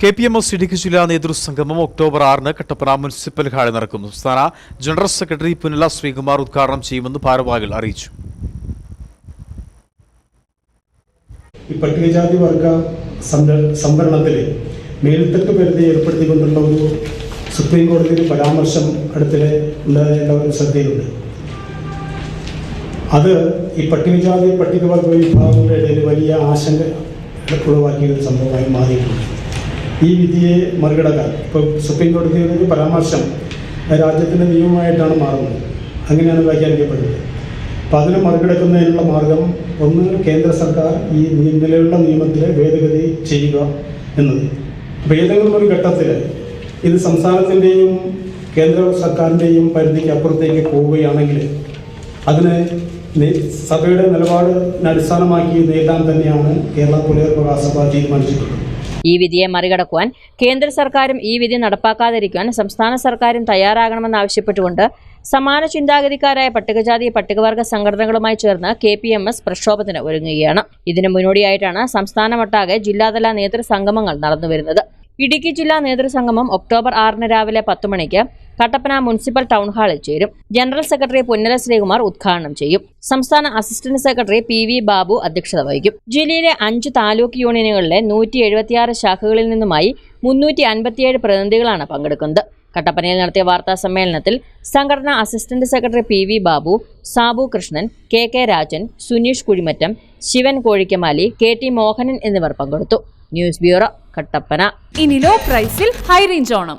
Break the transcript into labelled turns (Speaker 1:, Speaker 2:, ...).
Speaker 1: K P M S Idukki ജില്ലാ നേതൃസംഗമം October ആറിന് കട്ടപ്പന മുനിസിപ്പൽ ഹാളിൽ നടക്കും സംസ്ഥാന ജനറൽ സെക്രട്ടറി പുനല ശ്രീകുമാർ ഉദ്ഘാടനം ചെയ്യുമെന്ന് ഭാരവാഹികൾ അറിയിച്ചു.
Speaker 2: ഈ പട്ടികജാതി വർഗ സംവരണത്തിലെ മേൽത്തട്ട് പരിധി ഏർപ്പെടുത്തിക്കൊണ്ടുള്ള ഒരു സുപ്രീം കോടതിയിൽ പരാമർശം അടുത്തിടെ ഉണ്ടായ ഒരു ശ്രദ്ധയിലുണ്ട്. അത് ഈ പട്ടികജാതി പട്ടികവർഗ വിഭാഗങ്ങളുടെ ഇടയിൽ വലിയ ആശങ്ക ഉളവാക്കിയ ഒരു സംഭവമായി മാറിയിട്ടുണ്ട്. ഈ വിധിയെ മറികടക്കാൻ. ഇപ്പോൾ സുപ്രീം ഒരു പരാമർശം രാജ്യത്തിന്റെ നിയമമായിട്ടാണ് മാറുന്നത്. അങ്ങനെയാണ് വ്യാഖ്യാനിക്കപ്പെടുന്നത്. അപ്പോൾ അതിനെ മറികടക്കുന്നതിനുള്ള മാർഗം ഒന്ന് കേന്ദ്ര സർക്കാർ ഈ നിലവിലുള്ള നിയമത്തിലെ ഭേദഗതി ചെയ്യുക എന്നത്. അപ്പോൾ ഏതെങ്കിലും ഒരു ഘട്ടത്തിൽ ഇത് സംസ്ഥാനത്തിന്റെയും കേന്ദ്ര സർക്കാരിന്റെയും പരിധിക്ക് അപ്പുറത്തേക്ക് പോവുകയാണെങ്കിൽ അതിന് സഭയുടെ നിലപാടിനെ അടിസ്ഥാനമാക്കി നേരിടാൻ തന്നെയാണ് കേരള പുനരവകാശ സഭ തീരുമാനിച്ചിട്ടുള്ളത്.
Speaker 3: ഈ വിധിയെ മറികടക്കുവാൻ കേന്ദ്ര സർക്കാരും ഈ വിധി നടപ്പാക്കാതിരിക്കാൻ സംസ്ഥാന സർക്കാരും തയ്യാറാകണമെന്നാവശ്യപ്പെട്ടുകൊണ്ട് സമാന ചിന്താഗതിക്കാരായ പട്ടികജാതി പട്ടികവർഗ സംഘടനകളുമായി ചേർന്ന് കെ പി എം എസ് പ്രക്ഷോഭത്തിന് ഒരുങ്ങുകയാണ്. ഇതിന് മുന്നോടിയായിട്ടാണ് സംസ്ഥാനമൊട്ടാകെ ജില്ലാതല നേതൃസംഗമങ്ങൾ നടന്നുവരുന്നത്. ഇടുക്കി ജില്ലാ നേതൃസംഗമം ഒക്ടോബർ ആറിന് രാവിലെ പത്ത് മണിക്ക് കട്ടപ്പന മുനിസിപ്പൽ ടൗൺ ഹാളിൽ ചേരും. ജനറൽ സെക്രട്ടറി പുന്നല ശ്രീകുമാർ ഉദ്ഘാടനം ചെയ്യും. സംസ്ഥാന assistant secretary P V Babu അധ്യക്ഷത വഹിക്കും. ജില്ലയിലെ അഞ്ച് താലൂക്ക് യൂണിയനുകളിലെ നൂറ്റി എഴുപത്തിയാറ് ശാഖകളിൽ നിന്നുമായി മുന്നൂറ്റി അൻപത്തിയേഴ് പ്രതിനിധികളാണ് പങ്കെടുക്കുന്നത്. കട്ടപ്പനയിൽ നടത്തിയ വാർത്താ സമ്മേളനത്തിൽ സംഘടനാ assistant secretary P V Babu Sabu Krishnan K K Rajan Suneesh Kuzhimattam Shivan Kozhikkamali K T Mohanan എന്നിവർ പങ്കെടുത്തു. News bureau Kattappana.
Speaker 4: ഇനി ലോ പ്രൈസിൽ ഹൈ റേഞ്ച് ഓണം.